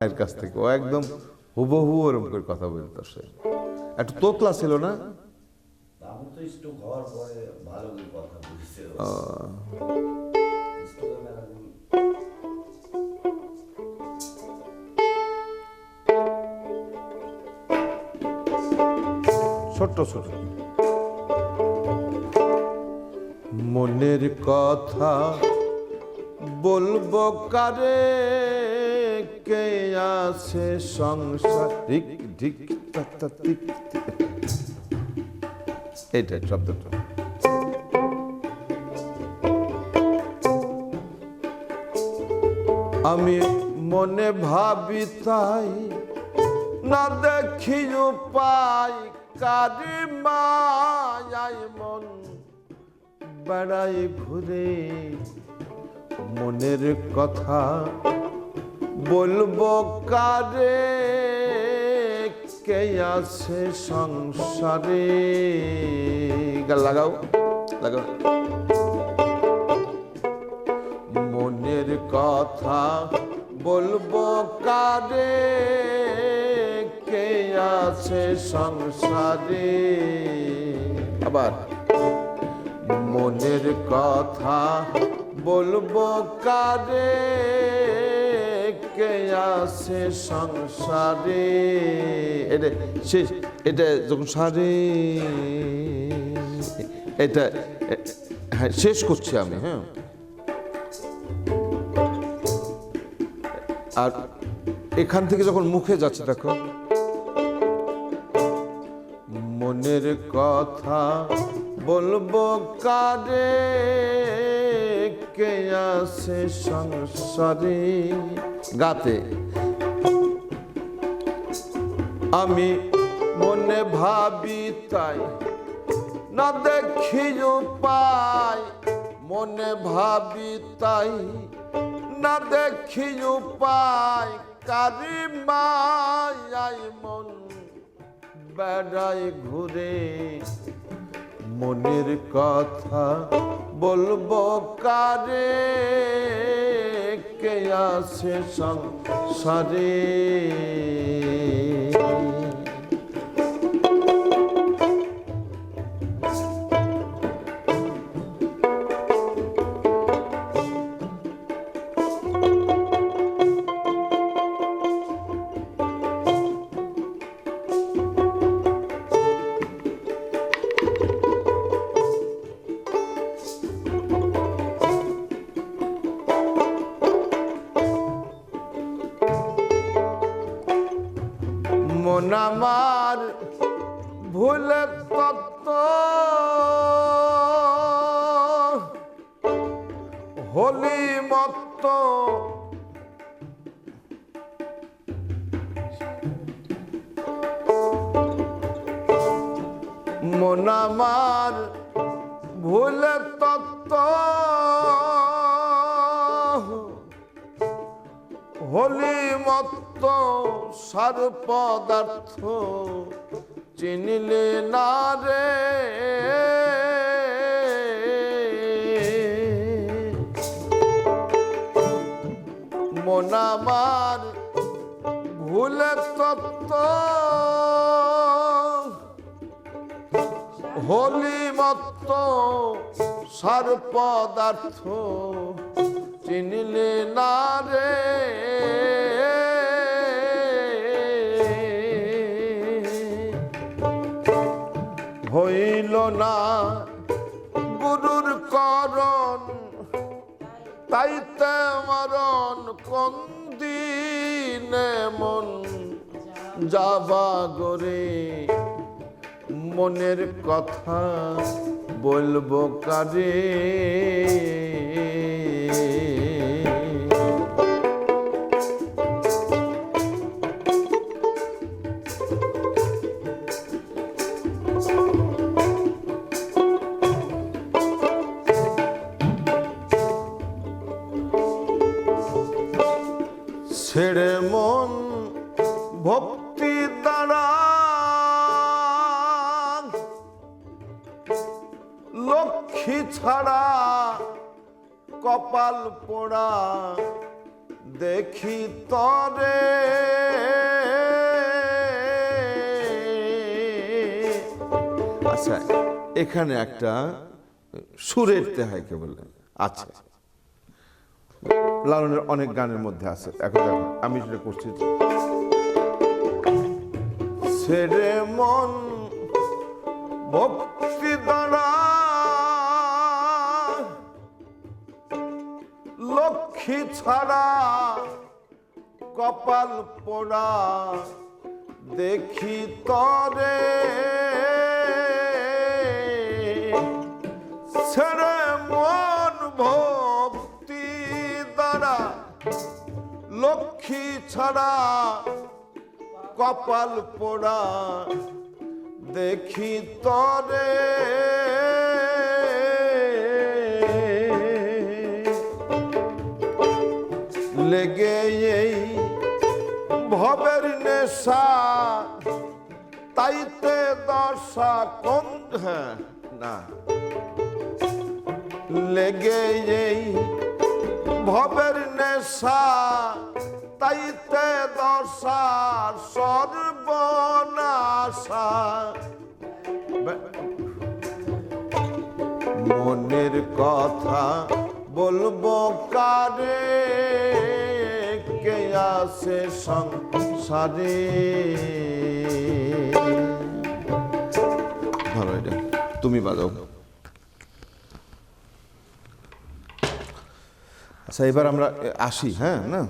মায়ের কাছ থেকে। ও একদম হুবহু ওরকম করে কথা বলতো সে। একটু তোতলা ছিল না? ছোট্ট ছোট মনের কথা বলব কারে? আছে সংসার। ধিক ধিক তাক তাক ধিক ধিক। এইটাই শব্দটা। আমি মনে ভাবি তাই, না দেখি পাই কারি মায়াই মন। বেড়াই ঘুরে মনের কথা বলব কারে, কে আছে সংসারে? গাল লাগাও লাগাও। মনের কথা বলব কারে, কে আছে সংসারে? আবার। মনের কথা বলব কারে কে আছে সংসারে? এটা শেষ, এটা এটা হ্যাঁ শেষ করছি আমি হ্যাঁ। আর এখান থেকে যখন মুখে যাচ্ছে, দেখো। মনের কথা বলব কারে? আছে সংসারে। গাতে। আমি মনে ভাবি তাই, না দেখি পাই। মনে ভাবি তাই, না দেখি পাই। কারি মায়াই মন বেড়াই ঘুরে। মনের কথা বলব কারে কে আছে সংসারে মন আমার ভুলের তত্ত্ব হলি মত্ত। মন আমার ভুলের তত্ত্ব হলি মত্ত। সার পদার্থ চিনিলে না রে। মন আমার ভুলের তত্ত্ব হলি মত্ত সার পদার্থ চিনিলে না রে। না গুরুর করণ তাইতে মরণ কোন দিনে মন যাবা গরে? মনের কথা বলব কারে? ছেড়ে মন ভক্তি দ্বারা লক্ষ্মী ছাড়া কপাল পোড়া দেখি তরে। আচ্ছা এখানে একটা সুরের তেহাইকে বললেন। আচ্ছা। লালনের অনেক গানের মধ্যে আছে। এখন দেখো, আমি সেটা করছি ছেড়ে মন, ভক্তি লক্ষ্মী ছাড়া কপাল পোড়া দেখি তরে। ছেড়ে লক্ষ্মী ছাড়া কপাল পোড়া দেখি তরে। লেগে এই ভবের নেশা, তাইতে দশা কোন হ্যাঁ না। লেগে এই ভবের নেশা, তাইতে দশা, সর্বনাশা। মনের কথা বলব কারে, কে আসে সংসারে? এটা তুমি বাজাও। আচ্ছা এবার আমরা আসি হ্যাঁ না?